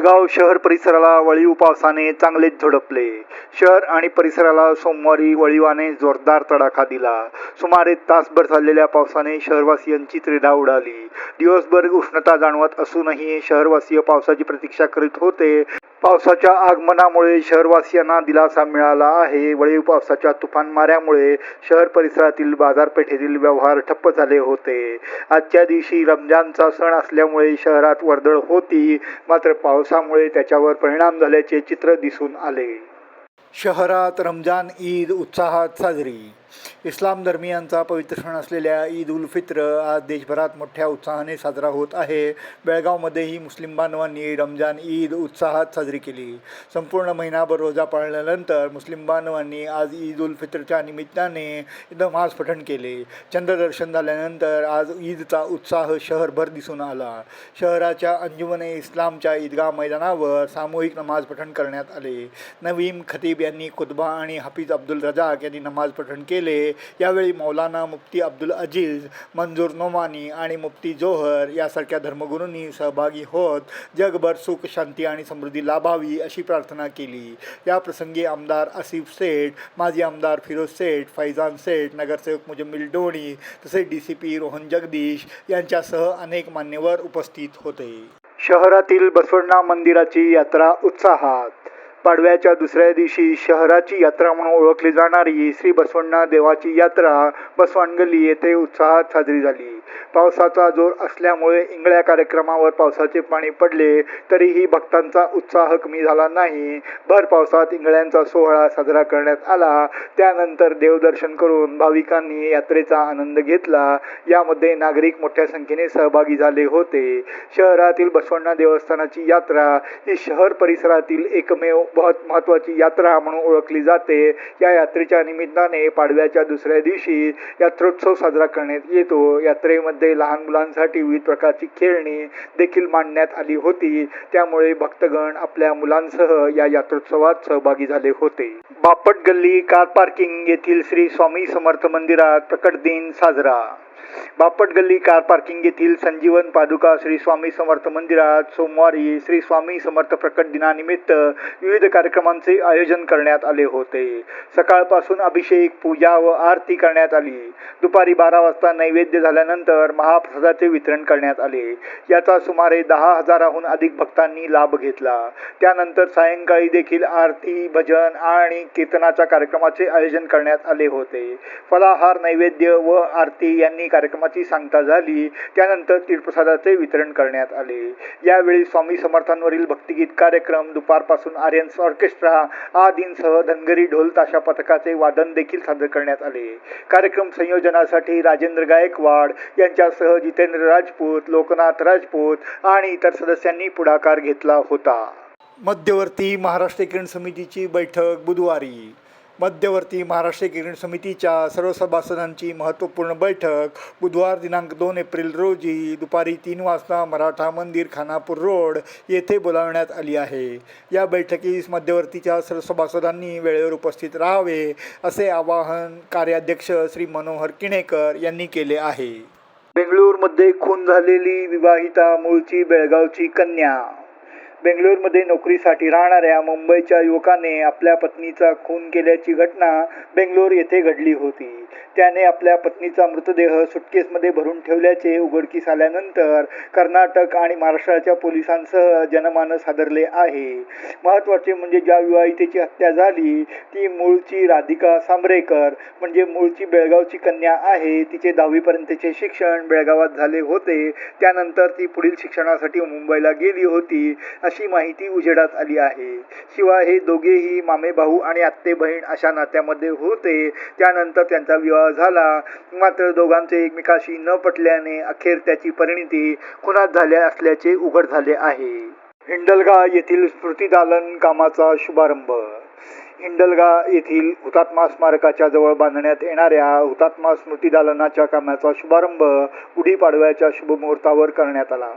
बेळगाव शहर परिसराला वळीव पावसाने चांगलेच झोडपले. शहर आणि परिसराला सोमवारी वळीवाने जोरदार तडाखा दिला. सुमारे तासभर चाललेल्या पावसाने शहरवासियांची त्रिधा उडाली. दिवसभर उष्णता जाणवत असूनही शहरवासीय पावसाची प्रतीक्षा करीत होते पावसाच्या आगमनामुळे शहरवासियांना दिलासा मिळाला आहे. वळीव पावसाच्या तुफान माऱ्यामुळे शहर परिसरातील बाजारपेठेतील व्यवहार ठप्प झाले होते. आजच्या दिवशी रमजानचा सण असल्यामुळे शहरात वर्दळ होती. मात्र पावसामुळे त्याच्यावर परिणाम झाल्याचे चित्र दिसून आले. शहरात रमजान ईद उत्साहात साजरी इस्लाम धर्मियांचा पवित्र सण असलेल्या ईद उल फित्र आज देशभरात मोठ्या उत्साहाने साजरा होत आहे. बेळगावमध्येही मुस्लिम बांधवांनी रमजान ईद उत्साहात साजरी केली. संपूर्ण महिनाभर रोजा पाळल्यानंतर मुस्लिम बांधवांनी आज ईद उल फित्रच्या निमित्ताने नमाज पठण केले. चंद्रदर्शन झाल्यानंतर आज ईदचा उत्साह शहरभर दिसून आला. शहराच्या अंजुमने इस्लामच्या ईदगाह मैदानावर सामूहिक नमाज पठण करण्यात आले. नवीम खतीब यांनी खुतबा आणि हफीज अब्दुल रजाक यांनी नमाज पठण केले. यावेळी मौलाना मुफ्ती अब्दुल अजीज मंजूर नोमानी आणि मुफ्ती जोहर यासारख्या धर्मगुरूंनी सहभागी होत जगभर सुख शांती आणि समृद्धी लाभावी अशी प्रार्थना केली. या प्रसंगी आमदार आसिफ सेठ माजी आमदार फिरोज सेठ फैजान सेठ नगरसेवक मुजम्मिल डोणी तसेच D C P Rohan Jagdish यांच्यासह अनेक मान्यवर उपस्थित होते. शहरातील बसवण्णा मंदिराची यात्रा उत्साहात पाडव्याच्या दुसऱ्या दिवशी शहराची यात्रा म्हणून ओळखली जाणारी श्री बसवण्णा देवाची यात्रा बसवानगल्ली येथे उत्साहात साजरी झाली. पावसाचा जोर असल्यामुळे इंगळ्या कार्यक्रमावर पावसाचे पाणी पडले तरीही भक्तांचा उत्साह कमी झाला नाही. भर पावसात इंगळ्यांचा सोहळा साजरा करण्यात आला. त्यानंतर देवदर्शन करून भाविकांनी यात्रेचा आनंद घेतला. यामध्ये नागरिक मोठ्या संख्येने सहभागी झाले होते. शहरातील बसवण्णा देवस्थानाची यात्रा ही शहर परिसरातील एकमेव बहुत महत्त्वाची यात्रा म्हणून ओळखली जाते. या यात्रेच्या निमित्ताने पाडव्याच्या दुसऱ्या दिवशी यात्रोत्सव साजरा करण्यात येतो. यात्रे मध्ये लहान मुलांसाठी विविध प्रकारची खेळणी देखील मांडण्यात आली होती. त्यामुळे भक्तगण आपल्या मुलांसह या यात्रोत्सवात सहभागी झाले होते. बापट गल्ली कार पार्किंग येथील श्री स्वामी समर्थ मंदिरात प्रकट दिन साजरा बापट गल्ली कार पार्किंग येथील संजीवन पादुका श्री स्वामी समर्थ मंदिरात सोमवारी श्री स्वामी समर्थ प्रकट दिनानिमित्त विविध कार्यक्रमांचे आयोजन करण्यात आले होते. सकाळपासून अभिषेक पूजा व आरती करण्यात आली. दुपारी बारा वाजता नैवेद्य झाल्यानंतर महाप्रसादाचे वितरण करण्यात आले. याचा सुमारे दहा हजाराहून अधिक भक्तांनी लाभ घेतला. त्यानंतर सायंकाळी देखील आरती भजन आणि कीर्तनाच्या कार्यक्रमाचे आयोजन करण्यात आले होते. फलाहार नैवेद्य व आरती यांनी कार्यक्रमाची सांगता झाली त्यानंतर तीर्थप्रसादाचे वितरण करण्यात आले. यावेळी स्वामी समर्थांवरील भक्तिगीत कार्यक्रम दुपारपासून आर्यन्स ऑर्केस्ट्रा आदींसह धनगरी ढोल ताशा पथकाचे वादन देखील सादर करण्यात आले. कार्यक्रम संयोजनासाठी राजेंद्र गायकवाड यांच्यासह जितेंद्र राजपूत लोकनाथ राजपूत आणि इतर सदस्यांनी पुढाकार घेतला होता. मध्यवर्ती महाराष्ट्र किरण समितीची बैठक बुधवारी. मध्यवर्ती महाराष्ट्र एकीकरण समितीच्या सर्व सभासदांची महत्त्वपूर्ण बैठक बुधवार दिनांक दोन एप्रिल रोजी दुपारी तीन वाजता मराठा मंदिर खानापूर रोड येथे बोलावण्यात आली आहे. या बैठकीस मध्यवर्तीच्या सर्व सभासदांनी वेळेवर उपस्थित राहावे असे आवाहन कार्याध्यक्ष श्री मनोहर किणेकर यांनी केले आहे. बेंगळूरमध्ये खून झालेली विवाहिता मूळची बेळगावची कन्या बेंगलोरमध्ये नोकरीसाठी राहणाऱ्या मुंबईच्या युवकाने आपल्या पत्नीचा खून केल्याची घटना बेंगलोर येथे घडली होती. त्याने आपल्या पत्नीचा मृतदेह सुटकेसमध्ये भरून ठेवल्याचे उघडकीस आल्यानंतर कर्नाटक आणि महाराष्ट्राच्या पोलिसांसह जनमानस हादरले आहे. महत्त्वाचे म्हणजे ज्या विवाहितेची हत्या झाली ती मूळची राधिका सांबरेकर म्हणजे मूळची बेळगावची कन्या आहे. तिचे दहावीपर्यंतचे शिक्षण बेळगावात झाले होते. त्यानंतर ती पुढील शिक्षणासाठी मुंबईला गेली होती अशी माहिती उजेडात आली आहे. शिवाय हे दोघेही मामे भाऊ आणि आत्ते बहीण अशा नात्यामध्ये होते. त्यानंतर त्यांचा विवाह झाला. मात्र दोघांचे एकमेकाशी न पटल्याने अखेर त्याची परिणिती खुनात झाल्या असल्याचे उघड झाले आहे. हिंडलगा येथील स्मृतिदालन कामाचा शुभारंभ हिंडलगा येथील हुतात्मा स्मारकाच्या जवळ बांधण्यात येणाऱ्या हुतात्मा स्मृतिदालनाच्या कामाचा शुभारंभ गुढीपाडव्याच्या शुभमुहूर्तावर करण्यात आला.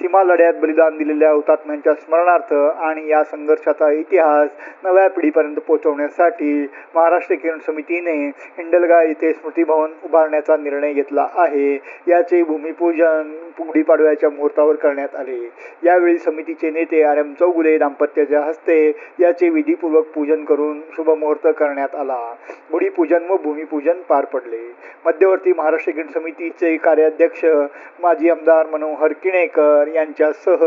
सीमा लढ्यात बलिदान दिलेल्या हुतात्म्यांच्या स्मरणार्थ आणि या संघर्षाचा इतिहास नव्या पिढीपर्यंत पोहोचवण्यासाठी महाराष्ट्र किरण समितीने हिंडलगा येथे स्मृतीभवन उभारण्याचा निर्णय घेतला आहे. याचे भूमिपूजन गुढीपाडव्याच्या मुहूर्तावर करण्यात आले. यावेळी समितीचे नेते आर एम चौगुले दाम्पत्याच्या हस्ते याचे विधीपूर्वक पूजन करून शुभमुहूर्त करण्यात आला. गुढीपूजन व भूमिपूजन पार पडले. मध्यवर्ती महाराष्ट्र किरण समितीचे कार्याध्यक्ष माजी आमदार मनोहर किणेकर यांच्यासह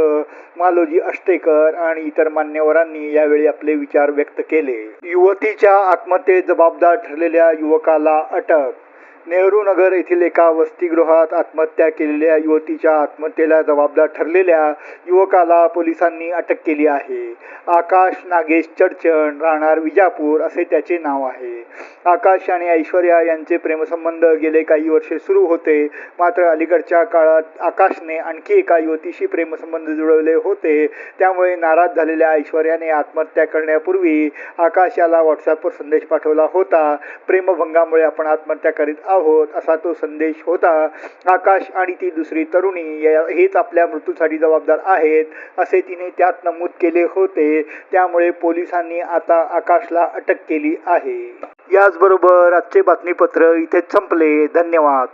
मालोजी अष्टेकर आणि इतर मान्यवरांनी यावेळी आपले विचार व्यक्त केले. युवतीच्या आत्महत्येत जबाबदार ठरलेल्या युवकाला अटक नेहरू नगर येथील एका वसतिगृहात आत्महत्या केलेल्या युवतीच्या आत्महत्येला जबाबदार ठरलेल्या युवकाला पोलिसांनी अटक केली आहे. आकाश नागेश चडचण राहणार विजापूर असे त्याचे नाव आहे. आकाश आणि ऐश्वर्या यांचे प्रेमसंबंध गेले काही वर्षे सुरू होते. मात्र अलीकडच्या काळात आकाशने आणखी एका युवतीशी प्रेमसंबंध जुळवले होते. त्यामुळे नाराज झालेल्या ऐश्वर्याने आत्महत्या करण्यापूर्वी आकाश याला व्हॉट्सॲपवर संदेश पाठवला होता. प्रेमभंगामुळे आपण आत्महत्या करीत आहोत असा तो संदेश होता. आकाश आणि ती दुसरी तरुणी या हेच आपल्या मृत्यूसाठी जबाबदार आहेत असे तिने त्यात नमूद केले होते. त्यामुळे पोलिसांनी आता आकाशला अटक केली आहे. याचबरोबर आजचे बातमीपत्र इथेच संपले. धन्यवाद.